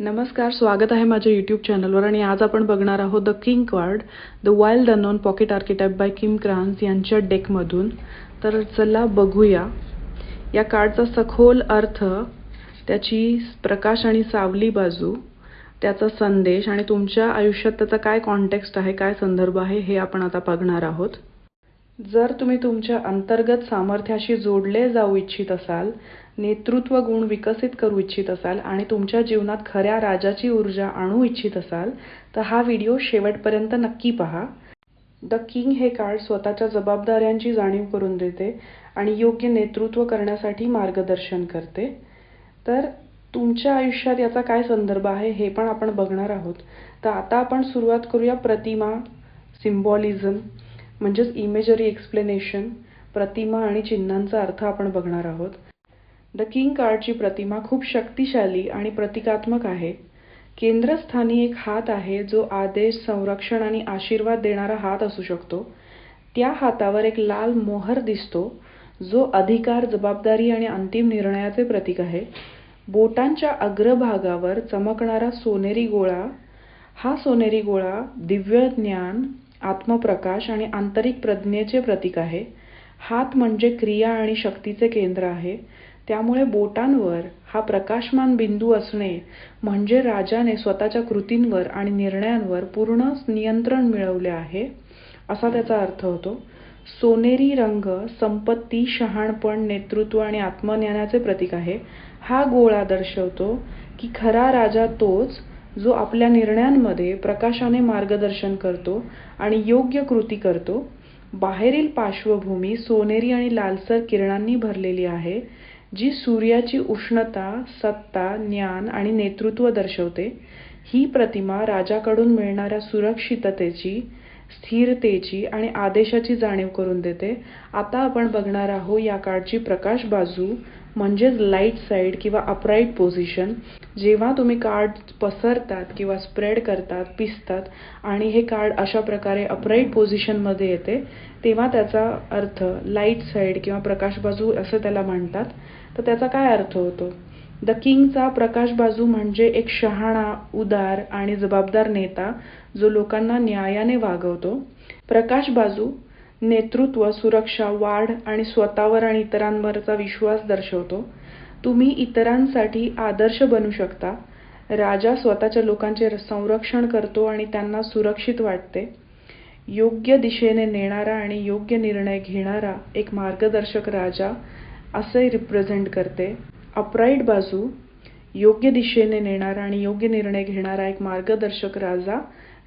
नमस्कार स्वागत आहे माझ्या यूट्यूब चॅनलवर आणि आज आपण बघणार आहोत the king card the wild unknown pocket architect by Kim Krans यांच्या डेकमधून तर चला बघूया. या कार्डचा सखोल अर्थ त्याची प्रकाश आणि सावली बाजू त्याचा संदेश आणि तुमच्या आयुष्यात त्याचा काय कॉन्टेक्स्ट आहे काय संदर्भ आहे हे आपण आता बघणार आहोत. जर तुम्ही तुमच्या अंतर्गत सामर्थ्याशी जोडले जाऊ इच्छित असाल नेतृत्व गुण विकसित करू इच्छित असाल आणि तुमच्या जीवनात खऱ्या राजाची ऊर्जा आणू इच्छित असाल तर हा व्हिडिओ शेवटपर्यंत नक्की पहा. द किंग हे कार्ड स्वतःच्या जबाबदाऱ्यांची जाणीव करून देते आणि योग्य नेतृत्व करण्यासाठी मार्गदर्शन करते. तर तुमच्या आयुष्यात याचा काय संदर्भ आहे हे पण आपण बघणार आहोत. तर आता आपण सुरुवात करूया प्रतिमा सिम्बॉलिझम म्हणजेच इमेजरी एक्सप्लेनेशन प्रतिमा आणि चिन्हांचा अर्थ आपण बघणार आहोत. द किंग कार्डची प्रतिमा खूप शक्तिशाली आणि प्रतिकात्मक आहे. केंद्रस्थानी एक हात आहे जो आदेश संरक्षण आणि आशीर्वाद देणारा हात असू शकतो. त्या हातावर एक लाल मोहर दिसतो जो अधिकार जबाबदारी आणि अंतिम निर्णयाचे प्रतीक आहे. बोटांच्या अग्रभागावर चमकणारा सोनेरी गोळा हा सोनेरी गोळा दिव्य ज्ञान आत्मप्रकाश आणि आंतरिक प्रज्ञेचे प्रतीक आहे. हात म्हणजे क्रिया आणि शक्तीचे केंद्र आहे. त्यामुळे बोटांवर हा प्रकाशमान बिंदू असणे म्हणजे राजाने स्वतःच्या कृतींवर आणि निर्णयांवर पूर्ण नियंत्रण मिळवले आहे असा त्याचा अर्थ होतो. सोनेरी रंग संपत्ती शहाणपण नेतृत्व आणि आत्मज्ञानाचे प्रतीक आहे. हा गोळा दर्शवतो की खरा राजा तोच जो आपल्या निर्णयांमध्ये प्रकाशाने मार्गदर्शन करतो आणि योग्य कृती करतो बाहेरील पार्श्वभूमी सोनेरी आणि लालसर किरणांनी भरलेली आहे जी सूर्याची उष्णता सत्ता ज्ञान आणि नेतृत्व दर्शवते. ही प्रतिमा राजाकडून मिळणाऱ्या सुरक्षिततेची स्थिरतेची आणि आदेशाची जाणीव करून देते. आता आपण बघणार आहोत या कार्डची प्रकाश बाजू म्हणजेच लाइट साईड किंवा अपराईट पोझिशन जेव्हा तुम्ही कार्ड पसरतात किंवा स्प्रेड करतात पिसतात आणि हे कार्ड अशा प्रकारे अपराईट पोझिशनमध्ये येते तेव्हा त्याचा अर्थ लाइट साईड किंवा प्रकाश बाजू असं त्याला म्हणतात. तर त्याचा काय अर्थ होतो? द किंगचा प्रकाश बाजू म्हणजे एक शहाणा उदार आणि जबाबदार नेता जो लोकांना न्यायाने वागवतो. प्रकाश बाजू नेतृत्व सुरक्षा वाढ आणि स्वतःवर आणि इतरांवरचा विश्वास दर्शवतो. तुम्ही इतरांसाठी आदर्श बनू शकता. राजा स्वतःच्या लोकांचे संरक्षण करतो आणि त्यांना सुरक्षित वाटते. योग्य दिशेने नेणारा आणि योग्य निर्णय घेणारा एक मार्गदर्शक राजा असे रिप्रेझेंट करते. अपराईट बाजू योग्य दिशेने नेणारा आणि योग्य निर्णय घेणारा एक मार्गदर्शक राजा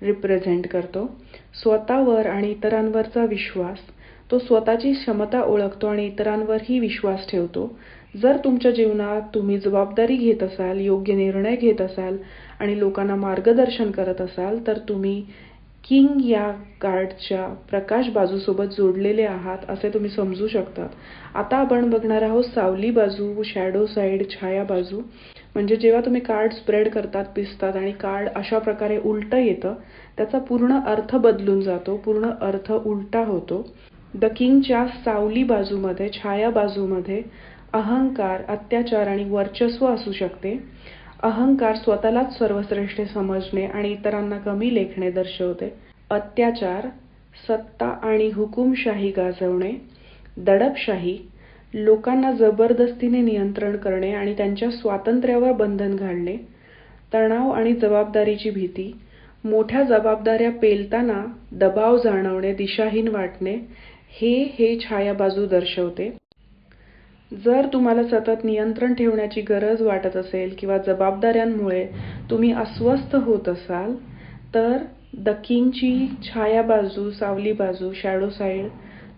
रिप्रेझेंट करतो. स्वतःवर आणि इतरांवरचा विश्वास तो स्वतःची क्षमता ओळखतो आणि इतरांवरही विश्वास ठेवतो. जर तुमच्या जीवनात तुम्ही जबाबदारी घेत असाल योग्य निर्णय घेत असाल आणि लोकांना मार्गदर्शन करत असाल तर तुम्ही किंग या कार्डच्या प्रकाश बाजूसोबत जोडलेले आहात असे तुम्ही समजू शकतात. आता आपण बघणार आहोत सावली बाजू शॅडो साईड छाया बाजू. म्हणजे जेव्हा तुम्ही कार्ड स्प्रेड करतात पिसतात आणि कार्ड अशा प्रकारे उलटं येतं त्याचा पूर्ण अर्थ बदलून जातो पूर्ण अर्थ उलटा होतो. द किंगच्या सावली बाजूमध्ये छाया बाजूमध्ये अहंकार अत्याचार आणि वर्चस्व असू शकते. अहंकार स्वतःलाच सर्वश्रेष्ठ समजणे आणि इतरांना कमी लेखणे दर्शवते. अत्याचार सत्ता आणि हुकुमशाही गाजवणे दडपशाही लोकांना जबरदस्तीने नियंत्रण करणे आणि त्यांच्या स्वातंत्र्यावर बंधन घालणे तणाव आणि जबाबदारीची भीती मोठ्या जबाबदाऱ्या पेलताना दबाव जाणवणे दिशाहीन वाटणे हे हे छायाबाजू दर्शवते. जर तुम्हाला सतत नियंत्रण ठेवण्याची गरज वाटत असेल किंवा जबाबदाऱ्यांमुळे तुम्ही अस्वस्थ होत असाल तर द किंगची छाया बाजू सावली बाजू शॅडो साईड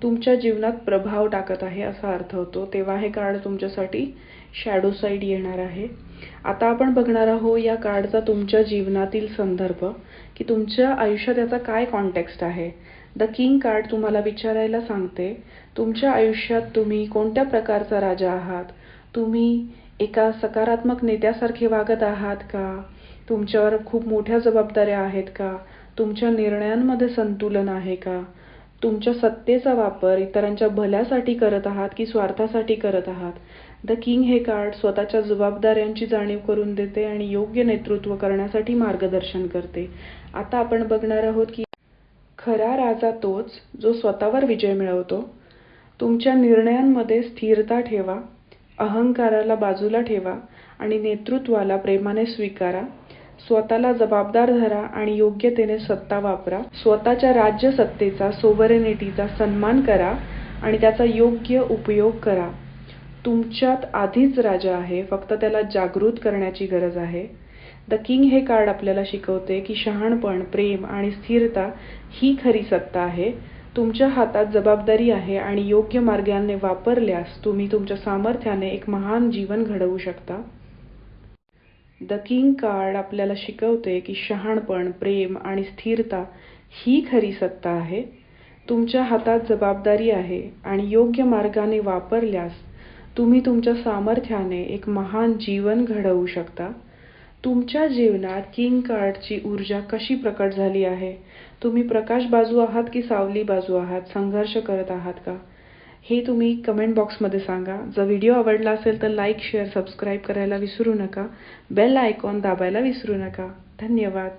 तुमच्या जीवनात प्रभाव टाकत आहे असा अर्थ होतो. तेव्हा हे कार्ड तुमच्यासाठी शॅडो साईड येणार आहे. आता आपण बघणार आहोत या कार्डचा तुमच्या जीवनातील संदर्भ की तुमच्या आयुष्यात याचा काय कॉन्टेक्स्ट आहे. द किंग कार्ड तुम्हाला विचारायला सांगते तुमच्या आयुष्यात तुम्ही कोणत्या प्रकारचा राजा आहात? तुम्ही एका सकारात्मक नेत्यासारखे वागत आहात का? तुमच्यावर खूप मोठ्या जबाबदाऱ्या आहेत का? तुमच्या निर्णयांमध्ये संतुलन आहे का? तुमच्या सत्तेचा वापर इतरांच्या भल्यासाठी करत आहात की स्वार्थासाठी करत आहात? द किंग हे कार्ड स्वतःच्या जबाबदाऱ्यांची जाणीव करून देते आणि योग्य नेतृत्व करण्यासाठी मार्गदर्शन करते. आता आपण बघणार आहोत की खरा राजा तोच जो स्वतःवर विजय मिळवतो. तुमच्या निर्णयांमध्ये स्थिरता ठेवा अहंकाराला बाजूला ठेवा आणि नेतृत्वाला प्रेमाने स्वीकारा. स्वतःला जबाबदार धरा आणि योग्यतेने सत्ता वापरा. स्वतःच्या राज्य सत्तेचा सन्मान करा आणि त्याचा योग्य उपयोग करा. तुमच्यात आधीच राजा आहे फक्त त्याला जागृत करण्याची गरज आहे. द किंग हे कार्ड आपल्याला शिकवते की शहाणपण प्रेम आणि स्थिरता ही खरी सत्ता आहे. तुमच्या हातात जबाबदारी आहे आणि योग्य मार्गाने वापरल्यास तुम्ही तुमच्या सामर्थ्याने एक महान जीवन घडवू शकता. द किंग कार्ड आपल्याला शिकवते की शहाणपण प्रेम आणि स्थिरता ही खरी सत्ता आहे. तुमच्या हातात जबाबदारी आहे आणि योग्य मार्गाने वापरल्यास तुम्ही तुमच्या सामर्थ्याने एक महान जीवन घडवू शकता. तुमच्या जीवनात किंग कार्डची ऊर्जा कशी प्रकट झाली आहे? तुम्ही प्रकाश बाजू आहात की सावली बाजू आहात? संघर्ष करत आहात का? हे तुम्ही कमेंट बॉक्समध्ये सांगा. जर व्हिडिओ आवडला असेल तर लाईक शेअर सबस्क्राईब करायला विसरू नका. बेल आयकॉन दाबायला विसरू नका. धन्यवाद.